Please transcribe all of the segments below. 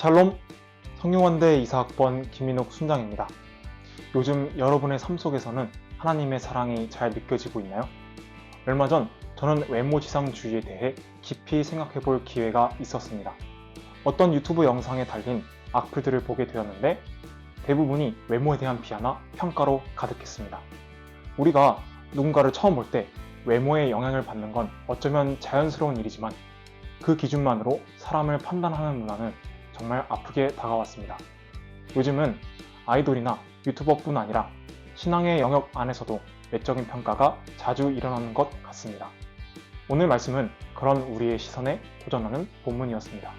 샬롬 성령원대 이사학번 김민욱 순장입니다. 요즘 여러분의 삶 속에서는 하나님의 사랑이 잘 느껴지고 있나요? 얼마 전 저는 외모지상주의에 대해 깊이 생각해 볼 기회가 있었습니다. 어떤 유튜브 영상에 달린 악플들을 보게 되었는데 대부분이 외모에 대한 비하나 평가로 가득했습니다. 우리가 누군가를 처음 볼 때 외모에 영향을 받는 건 어쩌면 자연스러운 일이지만 그 기준만으로 사람을 판단하는 문화는 정말 아프게 다가왔습니다. 요즘은 아이돌이나 유튜버뿐 아니라 신앙의 영역 안에서도 외적인 평가가 자주 일어나는 것 같습니다. 오늘 말씀은 그런 우리의 시선에 도전하는 본문이었습니다.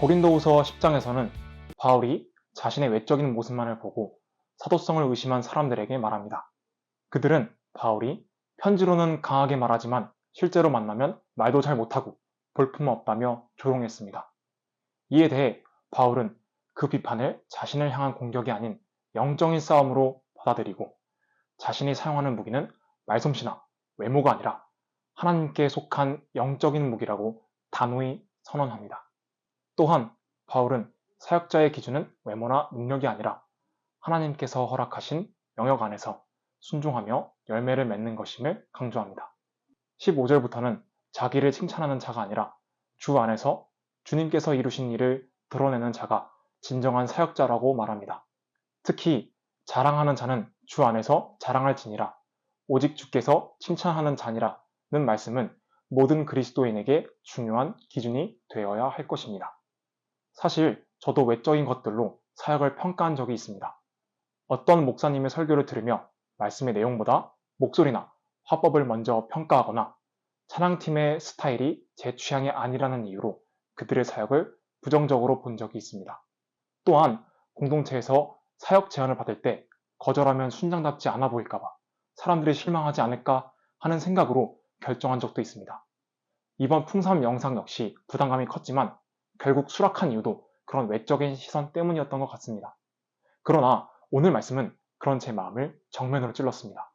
고린도후서 10장에서는 바울이 자신의 외적인 모습만을 보고 사도성을 의심한 사람들에게 말합니다. 그들은 바울이 편지로는 강하게 말하지만 실제로 만나면 말도 잘 못하고 볼품없다며 조롱했습니다. 이에 대해 바울은 그 비판을 자신을 향한 공격이 아닌 영적인 싸움으로 받아들이고 자신이 사용하는 무기는 말솜씨나 외모가 아니라 하나님께 속한 영적인 무기라고 단호히 선언합니다. 또한 바울은 사역자의 기준은 외모나 능력이 아니라 하나님께서 허락하신 영역 안에서 순종하며 열매를 맺는 것임을 강조합니다. 15절부터는 자기를 칭찬하는 자가 아니라 주 안에서 주님께서 이루신 일을 드러내는 자가 진정한 사역자라고 말합니다. 특히 자랑하는 자는 주 안에서 자랑할지니라 오직 주께서 칭찬하는 자니라는 말씀은 모든 그리스도인에게 중요한 기준이 되어야 할 것입니다. 사실 저도 외적인 것들로 사역을 평가한 적이 있습니다. 어떤 목사님의 설교를 들으며 말씀의 내용보다 목소리나 화법을 먼저 평가하거나 찬양팀의 스타일이 제 취향이 아니라는 이유로 그들의 사역을 부정적으로 본 적이 있습니다. 또한 공동체에서 사역 제안을 받을 때 거절하면 순장답지 않아 보일까봐 사람들이 실망하지 않을까 하는 생각으로 결정한 적도 있습니다. 이번 풍삼 영상 역시 부담감이 컸지만 결국 수락한 이유도 그런 외적인 시선 때문이었던 것 같습니다. 그러나 오늘 말씀은 그런 제 마음을 정면으로 찔렀습니다.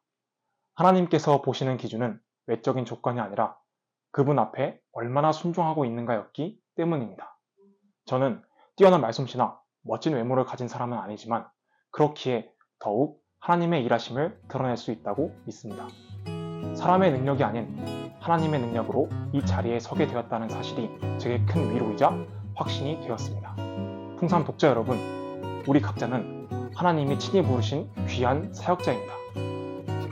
하나님께서 보시는 기준은 외적인 조건이 아니라 그분 앞에 얼마나 순종하고 있는가였기 때문입니다. 저는 뛰어난 말솜씨나 멋진 외모를 가진 사람은 아니지만 그렇기에 더욱 하나님의 일하심을 드러낼 수 있다고 믿습니다. 사람의 능력이 아닌 하나님의 능력으로 이 자리에 서게 되었다는 사실이 제게 큰 위로이자 확신이 되었습니다. 풍삼 독자 여러분, 우리 각자는 하나님이 친히 부르신 귀한 사역자입니다.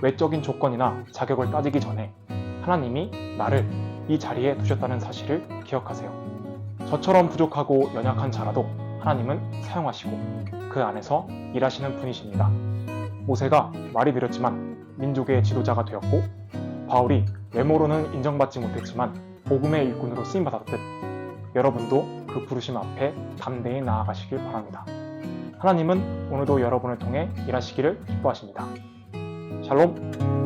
외적인 조건이나 자격을 따지기 전에 하나님이 나를 이 자리에 두셨다는 사실을 기억하세요. 저처럼 부족하고 연약한 자라도 하나님은 사용하시고 그 안에서 일하시는 분이십니다. 모세가 말이 느렸지만 민족의 지도자가 되었고 바울이 외모로는 인정받지 못했지만 복음의 일꾼으로 쓰임받았듯 여러분도 그 부르심 앞에 담대히 나아가시길 바랍니다. 하나님은 오늘도 여러분을 통해 일하시기를 기뻐하십니다. 샬롬!